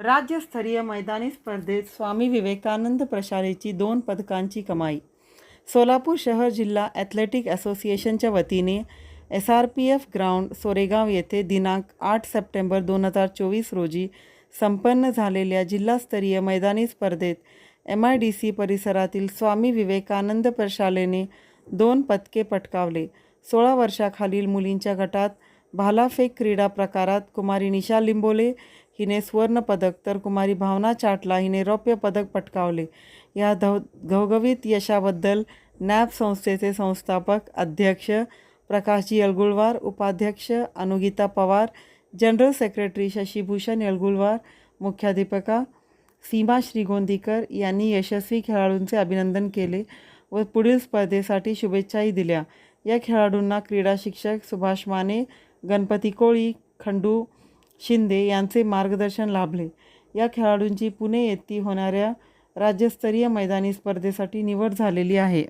राज्यस्तरीय मैदानी स्पर्धेत स्वामी विवेकानंद प्रशालेची दोन पदकांची कमाई. सोलापूर शहर जिल्हा ॲथलेटिक असोसिएशनच्या वतीने S R P F ground Soregaon येथे दिनांक आठ सप्टेंबर दोन हजार चोवीस रोजी संपन्न झालेल्या जिल्हास्तरीय मैदानी स्पर्धेत एम आय डी सी परिसरातील स्वामी विवेकानंद प्रशालेने दोन पदके पटकावले. सोळा वर्षाखालील मुलींच्या गटात भालाफेक क्रीडा प्रकारात कुमारी निशा लिंबोले हिने सुवर्णपदक तर कुमारी भावना चाटला हिने रौप्य पदक पटकावले. या धव घवघवीत यशाबद्दल नॅब संस्थेचे संस्थापक अध्यक्ष प्रकाशजी यलगुळवार उपाध्यक्ष अनुगीता पवार जनरल सेक्रेटरी शशीभूषण यलगुळवार मुख्याध्यापिका सीमा श्रीगोंदीकर यांनी यशस्वी खेळाडूंचे अभिनंदन केले व पुढील स्पर्धेसाठी शुभेच्छाही दिल्या. या खेळाडूंना क्रीडा शिक्षक सुभाष माने गणपती कोळी खंडू शिंदे यांचे मार्गदर्शन लाभले. या खेळाडूंची पुणे येथे होणाऱ्या राज्यस्तरीय मैदानी स्पर्धेसाठी निवड झालेली आहे.